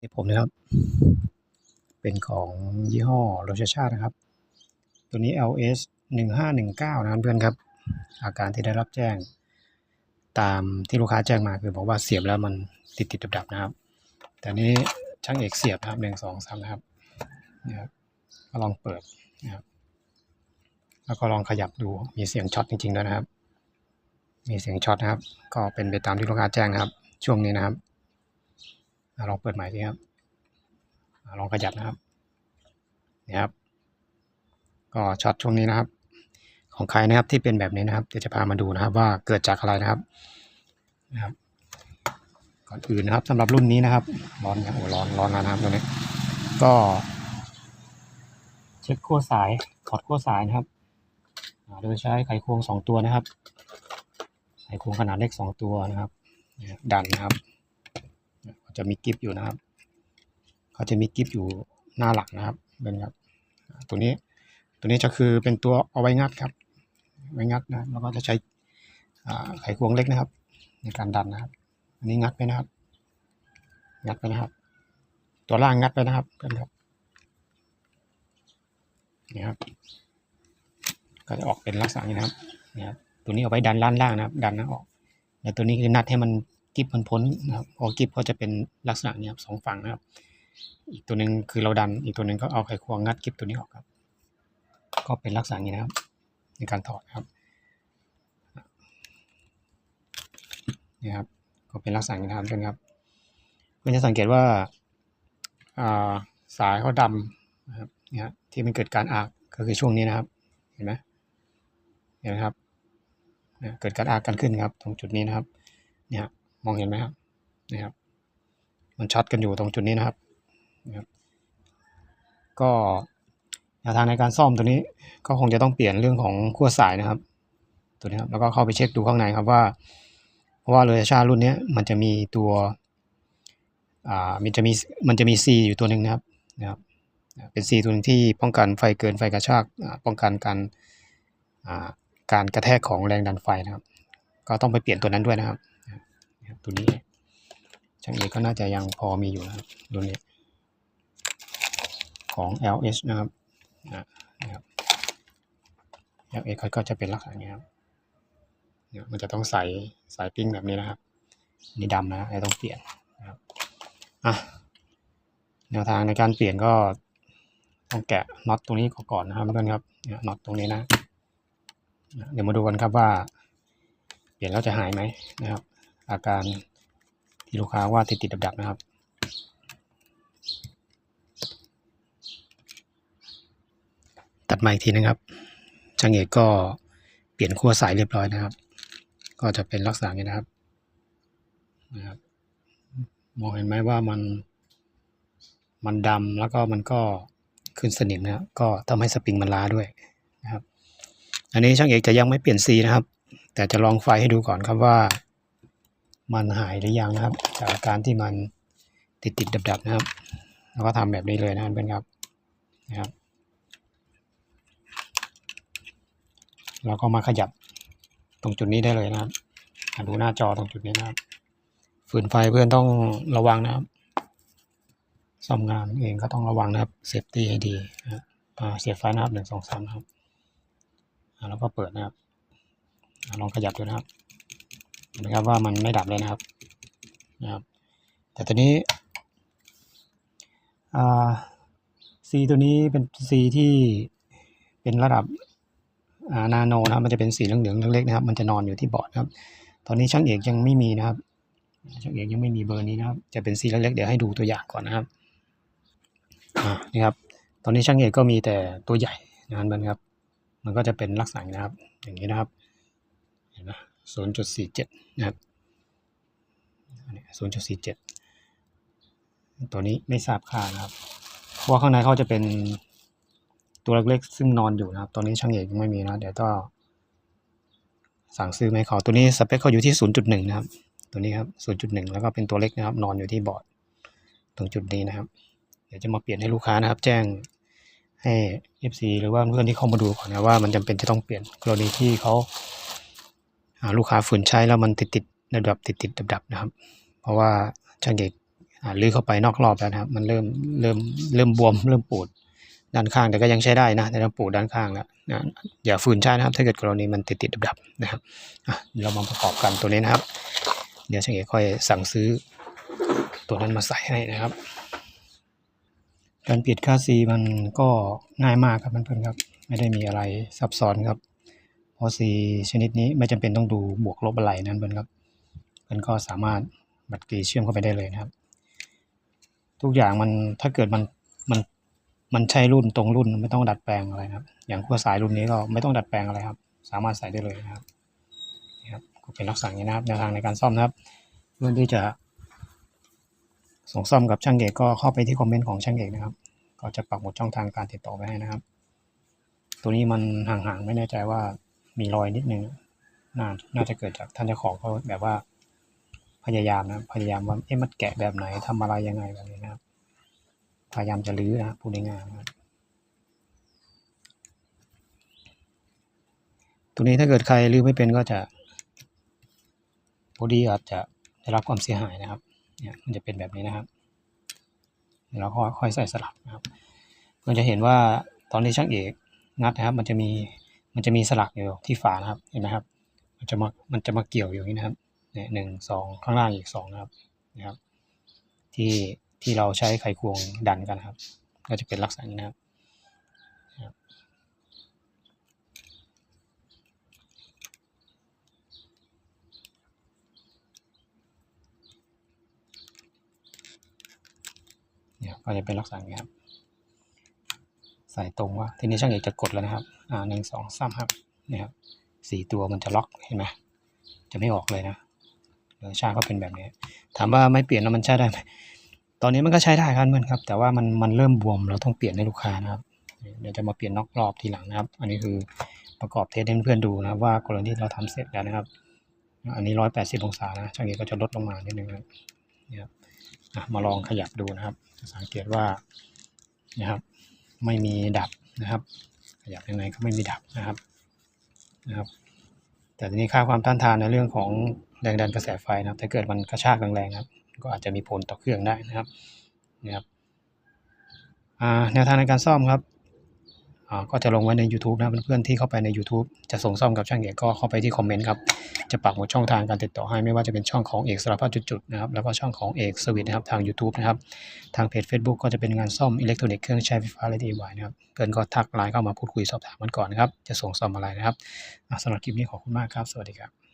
นี่ผมนะครับ เป็นของยี่ห้อโรชชาตินะครับ ตัวนี้ LS 1519นะครับเพื่อนครับ อาการที่ได้รับแจ้ง ตามที่ลูกค้าแจ้งมาคือบอกว่าเสียบแล้วมันติดติดดับดับนะครับ แต่นี้ช่างเอกเสียบนะครับหนึ่งสองสามนะครับนะครับก็ลองเปิดนะครับ แล้วก็ลองขยับดูมีเสียงช็อตจริงๆด้วยนะครับ มีเสียงช็อตนะครับ ก็เป็นไปตามที่ลูกค้าแจ้งนะครับ ช่วงนี้นะครับ ลองเปิดใหม่ดีครับอลองขยับนะครับนี่ครับ ก็ช็อตช่วงนี้นะครับ ของใครนะครับที่เป็นแบบนี้นะครับเดี๋ยวจะพามาดูนะครับ ว่าเกิดจากอะไรนะครับนะครับ ก่อนอื่นนะครับสำหรับรุ่นนี้นะครับ ร้อนครับโอ้ร้อนร้อนนะครับตัวนี้ ก็ เช็คขั้วสายถอดขั้วสายนะครับโดยใช้ไขควงสองตัวนะครับ ไขควงขนาดเล็กสองตัวนะครับดันนะครับ จะมีกิฟต์อยู่นะครับ เขาจะมีกิฟต์อยู่หน้าหลังนะครับเป็นครับ ตัวนี้ตัวนี้จะคือเป็นตัวเอาไว้งัดครับไว้งัดนะแล้วก็จะใช้ไขควงเล็กนะครับ ในการดันนะครับอันนี้งัดไปนะครับ งัดไปนะครับ ตัวล่างงัดไปนะครับเพื่อนครับนี่ครับ ก็จะออกเป็นลักษณะนี้นะครับนี่ครับตัวนี้เอาไว้ดันล่านล่างนะครับ ดันนะออกแต่ตัวนี้คือนัดให้มัน กิฟมันพ้นนะครับพอกิฟก็จะเป็นลักษณะนี้ครับสองฝั่งนะครับ อีกตัวหนึ่งคือเราดัน อีกตัวหนึ่งก็เอาไขควงงัดกิฟตัวนี้ออกครับ ก็เป็นลักษณะนี้นะครับ ในการถอดนะครับนี่ครับ ก็เป็นลักษณะนี้นะครับเพื่อนครับเพื่อนจะสังเกตว่าอ่าสายเขาดำนะครับเนี่ยฮะที่มันเกิดการอากก็คือช่วงนี้นะครับ เห็นไหมเห็นไหมครับเนี่ยเกิดการอากกันขึ้นครับ ตรงจุดนี้นะครับ เนี่ย มองเห็นไหมครับนะครับ มันช็อตกันอยู่ตรงจุดนี้นะครับนะครับ ก็แนวทางในการซ่อมตัวนี้ก็คงจะต้องเปลี่ยนเรื่องของขั้วสายนะครับ ตัวนี้ครับแล้วก็เข้าไปเช็คดูข้างในครับว่า เพราะว่าเรือชารุ่นนี้มันจะมีตัวอ่ามันจะมีมันจะมี C อยู่ตัวหนึ่งนะครับนะครับ เป็น C ตัวหนึงที่ป้องกันไฟเกินไฟกระชากป้องกันการอ่าการกระแทกของแรงดันไฟนะครับ ก็ต้องไปเปลี่ยนตัวนั้นด้วยนะครับ นะครับตัวนี้ช่างเอกก็น่าจะยังพอมีอยู่นะครับรุ่นนี้ของ LS นะครับอ่านะครับ LS เขาก็จะเป็นลักษณะนี้ครับเนี่ยมันจะต้องใส่สายปิ้งแบบนี้นะครับนี่ดำนะเลยต้องเปลี่ยนนะครับอะแนวทางในการเปลี่ยนก็ต้องแกะน็อตตรงนี้ก่อนนะครับเพื่อนครับเนี่ยน็อตตรงนี้นะ เดี๋ยวมาดูกันครับว่า เปลี่ยนแล้วจะหายไหมนะครับ อาการที่ลูกค้าว่าติดติดดับดับนะครับ ตัดมาอีกทีนะครับช่างเอกก็เปลี่ยนขั้วสายเรียบร้อยนะครับ ก็จะเป็นลักษณะนี้นะครับนะครับมองเห็นไหมว่ามันมันดำแล้วก็มันก็ขึ้นสนิมนะครับก็ทำให้สปริงมันล้าด้วยนะครับ อันนี้ช่างเอกจะยังไม่เปลี่ยนสีนะครับ แต่จะลองไฟให้ดูก่อนครับว่า มันหายหรือยังนะครับ จากการที่มันติดติดดับดับๆนะครับแล้วก็ทำแบบนี้เลยนะครับเพื่อนครับนะครับเราก็มาขยับตรงจุดนี้ได้เลยนะครับดูหน้าจอตรงจุดนี้นะครับ ฝืนไฟเพื่อนต้องระวังนะครับซ่อมงานเองก็ต้องระวังนะครับเซฟตี้ให้ดีนะครับอ่าเสียบไฟนะครับหนึ่งสองสามนะครับแล้วก็เปิดนะครับลองขยับดูนะครับ นไหมครับว่ามันไม่ดับเลยนะครับนะครับ แต่ตัวนี้อ่าซีตัวนี้เป็นซีที่เป็นระดับอ่านาโนนะครับ มันจะเป็นสีเหลืองๆเล็กๆนะครับ มันจะนอนอยู่ที่บอร์ดครับ ตอนนี้ช่างเอกยังไม่มีนะครับ ช่างเอกยังไม่มีเบอร์นี้นะครับ จะเป็นสีเล็กๆเดี๋ยวให้ดูตัวอย่างก่อนนะครับนี่ครับ ตอนนี้ช่างเอกก็มีแต่ตัวใหญ่นะครับมันครับ มันก็จะเป็นลักษณะนะครับ อย่างนี้นะครับ เห็นไหม ศูนย์จุดสี่เจ็ดนะครับศูนย์จุดสี่เจ็ดตัวนี้ไม่ทราบค่านะครับ เพราะว่าข้างในเขาจะเป็นตัวเล็กๆซึ่งนอนอยู่นะครับ ตอนนี้ช่างเอกยังไม่มีนะ เดี๋ยวก็สั่งซื้อไหมขาตัวนี้สเปคเขาอยู่ที่ 0.1 นะครับ ตัวนี้ครับ 0.1 แล้วก็เป็นตัวเล็กนะครับ นอนอยู่ที่บอร์ดตรงจุดนี้นะครับ เดี๋ยวจะมาเปลี่ยนให้ลูกค้านะครับ แจ้งให้ FC หรือว่าเพื่อนที่เข้ามาดูก่อนนะว่ามันจำเป็นจะต้องเปลี่ยนกรณีที่เขา ลูกค้าฝืนใช้แล้วมันติดติดๆดับติดติดดับดับนะครับ เพราะว่าช่างเอกลื้อเข้าไปนอกรอบแล้วนะครับ มันเริ่มเริ่มเริ่มบวมเริ่มปูดด้านข้างแต่ก็ยังใช้ได้นะแต่เริ่มปูดด้านข้างแล้วนะอย่าฝืนใช้นะครับ ถ้าเกิดกรณีมันติดติดดับนะครับเรามาประกอบกันตัวนี้นะครับ เดี๋ยวช่างเอกค่อยสั่งซื้อ ตัวนั้นมาใส่ให้นะครับ การเปลี่ยนค่าซีมันก็ง่ายมากครับเพื่อนๆครับ ไม่ได้มีอะไรซับซ้อนครับ เพราะซีชนิดนี้ไม่จำเป็นต้องดูบวกลบอะไรนั่นเพื่อนครับมันก็สามารถบัตรกรีเชื่อมเข้าไปได้เลยนะครับ ทุกอย่างมันถ้าเกิดมันมันมันใช่รุ่นตรงรุ่นไม่ต้องดัดแปลงอะไรครับ อย่างขั้วสายรุ่นนี้ก็ไม่ต้องดัดแปลงอะไรครับ สามารถใส่ได้เลยนะครับนี่ครับก็เป็นลักษณะนี้นะครับแนวทางในการซ่อมนะครับเพื่อนที่จะส่งซ่อมกับช่างเอกก็เข้าไปที่คอมเมนต์ของช่างเอกนะครับ ก็จะปักหมุดช่องทางการติดต่อไว้ให้นะครับ ตัวนี้มันห่างๆไม่แน่ใจว่า มีรอยนิดนึงน่าน่าจะเกิดจากท่านเจ้าของเขาแบบว่า พยายามนะพยายามว่าเอ๊ะมันแกะแบบไหนทำอะไรยังไงแบบนี้นะครับพยายามจะรื้อนะพูดง่ายๆนะตัวนี้ถ้าเกิดใครรื้อไม่เป็นก็จะบอดี้อาจจะได้รับความเสียหายนะครับเนี่ยมันจะเป็นแบบนี้นะครับเดี๋ยวเราค่อยใส่สลักนะครับเพื่อจะเห็นว่าตอนที่ช่างเอกงัดนะครับ มันจะมี มันจะมีสลักอยู่ที่ฝานะครับ เห็นไหมครับ มันจะมา มันจะมาเกี่ยวอยู่นี้นะครับ เนี่ยหนึ่งสองข้างล่างอีกสองนะครับ นะครับ ที่ที่เราใช้ไขควงดันกันครับ ก็จะเป็นลักษณะนี้นะครับนะครับเนี่ยก็จะเป็นลักษณะนี้ครับ ใส่ตรงว่าทีนี้ช่างเอกจะกดแล้วนะครับ อ่าหนึ่งสองสามครับเนี่ยครับสี่ตัวมันจะล็อกเห็นไหมจะไม่ออกเลยนะเออชาก็เป็นแบบนี้ ถามว่าไม่เปลี่ยนแล้วมันใช้ได้ไหมตอนนี้มันก็ใช้ได้ครับเพื่อนครับ แต่ว่ามันมันเริ่มบวมเราต้องเปลี่ยนให้ลูกค้านะครับเดี๋ยวจะมาเปลี่ยนนอกรอบทีหลังนะครับ อันนี้คือประกอบเทสให้เพื่อนดูนะครับ ว่ากรณีที่เราทำเสร็จแล้วนะครับ อันนี้ร้อยแปดสิบองศานะช่างเอกก็จะลดลงมานิดนึงนะครับมาลองขยับดูนะครับจะสังเกตว่านะครับ ไม่มีดับนะครับขยับยังไงก็ไม่มีดับนะครับนะครับ แต่ทีนี้ค่าความต้านทานในเรื่องของแรงดันกระแสไฟนะครับ ถ้าเกิดมันกระชากแรงๆนะครับ ก็อาจจะมีผลต่อเครื่องได้นะครับนะครับอ่าแนวทางในการซ่อมครับ ก็จะลงไว้ใน YouTube นะครับเพื่อนๆที่เข้าไปใน YouTube จะส่งซ่อมกับช่างเอกก็เข้าไปที่คอมเมนต์ครับ จะปักหมุดช่องทางการติดต่อให้ไม่ว่าจะเป็นช่องของเอกสารพัดจุดๆนะครับแล้วก็ช่องของเอกสวิตนะครับทาง YouTube นะครับทางเพจ Facebook ก็จะเป็นงานซ่อมอิเล็กทรอนิกส์เครื่องใช้ไฟฟ้าและดีวายนะครับเพื่อนก็ทักไลน์เข้ามาพูดคุยสอบถามกันก่อนนะครับจะส่งซ่อมอะไรนะครับสำหรับคลิปนี้ขอบคุณมากครับ สวัสดีครับ